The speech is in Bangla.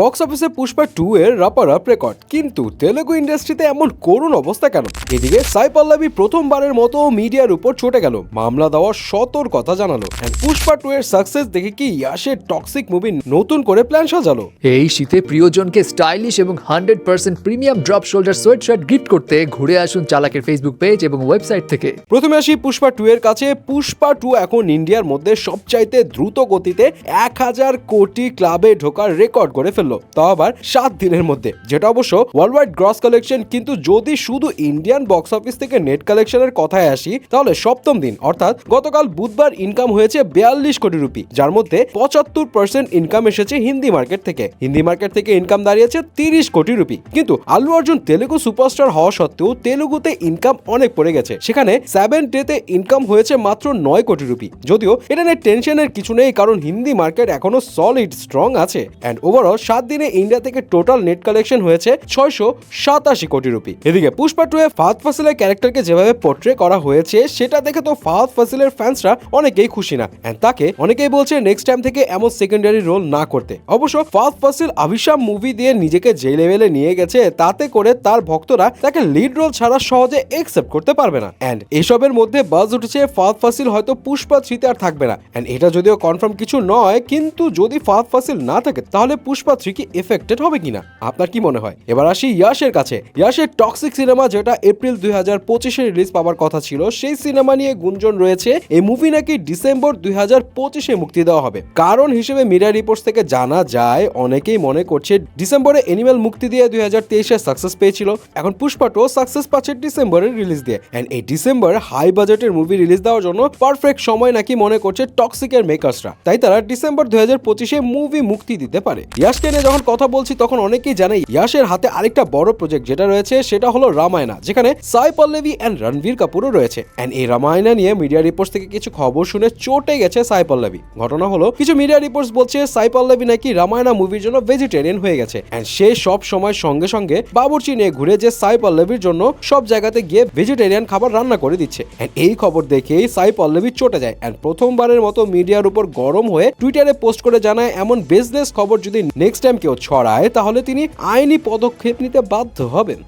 বক্স অফিসে পুষ্পা টু এর রাপার আপ রেকর্ড কিন্তু তেলেগু ইন্ডাস্ট্রিতে এমন করুণ অবস্থা কেন? এদিকে সাই পল্লবী প্রথমবারের মতো মিডিয়ার উপর ছুটে গেল। মামলা দেওয়ার সতর্কতা জানালো। পুষ্পা টু এর সাকসেস দেখে কি ইয়াসের টক্সিক মুভি নতুন করে প্ল্যান সাজালো? এই শীতে প্রিয়জনকে স্টাইলিশ এবং hundred percent premium drop shoulder sweatshirt gift করতে ঘুরে আসুন চালাকের ফেসবুক পেজ এবং ওয়েবসাইট থেকে। প্রথমে আসি পুষ্পা টু এর কাছে। পুষ্পা টু এখন ইন্ডিয়ার মধ্যে সবচাইতে দ্রুত গতিতে এক হাজার কোটি ক্লাবে ঢোকার রেকর্ড করে ফেলল তাও আবার সাত দিনের মধ্যে। যেটা অবশ্য ওয়ার্ল্ড ওয়াইড গ্রস কালেকশন কিন্তু যদি শুধু ইন্ডিয়ান বক্স অফিস থেকে নেট কালেকশনের কথায় আসি, তাহলে সপ্তম দিন, অর্থাৎ গতকাল বুধবার ইনকাম হয়েছে বিয়াল্লিশ কোটি রুপি, যার মধ্যে পঁচাত্তর পার্সেন্ট ইনকাম এসেছে হিন্দি মার্কেট থেকে। হিন্দি মার্কেট থেকে ইনকাম দাঁড়িয়েছে তিরিশ কোটি রুপি। কিন্তু আল্লু অর্জুন তেলেগু সুপারস্টার হওয়া সত্ত্বেও তেলেগুতে ইনকাম অনেক পড়ে গেছে। সেখানে সেভেন ডেতে ইনকাম হয়েছে মাত্র নয় কোটি রুপি। যদিও এটা নিয়ে টেনশনের কিছু নেই, কারণ হিন্দি মার্কেট এখনও সলিড স্ট্রং আছে। অ্যান্ড ওভারঅল সাত দিনে ইন্ডিয়া থেকে টোটাল নেট কালেকশন হয়েছে ছয়শো সাতাশি কোটি রুপি। এদিকে পুষ্পা টু এ ফাহাদ ফাসিলের ক্যারেক্টারকে যেভাবে পোর্ট্রে করা হয়েছে, সেটা দেখে তো ফাহাদ ফাসিলের ফ্যান্সরা অনেকেই খুশি না। অ্যান্ড তাকে অনেকেই বলছে নেক্সট টাইম থেকে এমন সেকেন্ডারি রোল না করতে। অবশ্য ফাহাদ ফাসিল আভিশাম মুভি দিয়ে নিজেকে যে লেভেলে নিয়ে গেছে, তাতে করে তার ভক্তরা তাকে লিড রোল ছাড়া সহজে একসেপ্ট করতে পারবে না। অ্যান্ড এসবের মধ্যে বাজ উঠেছে ফাহাদ ফাসিল হয়তো পুষ্পা থ্রিতে আর থাকবে না। অ্যান্ড এটা যদিও কনফার্ম কিছু নয়, কিন্তু যদি ফাহাদ ফাসিল না থাকে, তাহলে পুষ্পা থ্রি কি এফেক্টেড হবে কিনা? আপনার কি মনে হয়? এবার আসি ইয়াশের কাছে। ইয়াশের টক্সিক সিনেমা যেটা এপ্রিল দুই হাজার পঁচিশে রিলিজ পাওয়ার কথা ছিল, সেই সিনেমা নিয়ে গুঞ্জন রয়েছে। এই মুভি নাকি ডিসেম্বর দুই হাজার পঁচিশে মুক্তি দেওয়া হবে। কারণ হিসেবে মিডিয়া রিপোর্টস থেকে জানা যায়, অনেকেই মনে করছে ডিসেম্বরে এনিমেল মুক্তি দিয়ে দুই হাজার তেইশে সাকসেস পেয়েছিল। এখন পুষ্পাটো সাকসেস পাচ্ছে ডিসেম্বরের রিলিজ দিয়ে। অ্যান্ড এই ডিসেম্বর হাই বাজেটের মুভি রিলিজ দেওয়ার জন্য পারফেক্ট সময় নাকি মনে করছে টক্সিকের মেকার্সরা তাই তারা ডিসেম্বর দুই হাজার পঁচিশে মুভি মুক্তি দিতে পারে। ইয়াসকে নিয়ে যখন কথা বলছি, তখন অনেকেই জানে ইয়াসের হাতে আরেকটা বড় প্রজেক্ট যেটা রয়েছে, সেটা হলো রামায়ণা, যেখানে সাই পল্লবী অ্যান্ড রণবীর কাপুরও রয়েছে। অ্যান্ড এই রামায়ণা নিয়ে মিডিয়া রিপোর্টস থেকে কিছু খবর শুনে চটে গেছে সাই পল্লবী। ঘটনা হলো, কিছু মিডিয়া রিপোর্টস বলছে সাই পল্লবী নাকি রামায়ণা মুভির জন্য ভেজিটেরিয়ান হয়ে গেছে। অ্যান্ড সে সব সময় সঙ্গে সঙ্গে বাবুর্চি নিয়ে ঘুরে যে সাই পল্লবীর জন্য সব জায়গাতে গিয়ে ভেজিটেরিয়ান খাবার রান্না করে দিচ্ছে। অ্যান্ড এই খবর দেখেই সাই পল্লবী চটে যায়। অ্যান্ড প্রথমবারের মতো মিডিয়ার উপর গরম হয়ে টুইটারে পোস্ট করে জানায়, এমন বিজনেস খবর যদি নেক্সট টাইম কেউ ছড়ায় তাহলে তিনি আইনি পদক্ষেপ নিতে বাধ্য হবেন।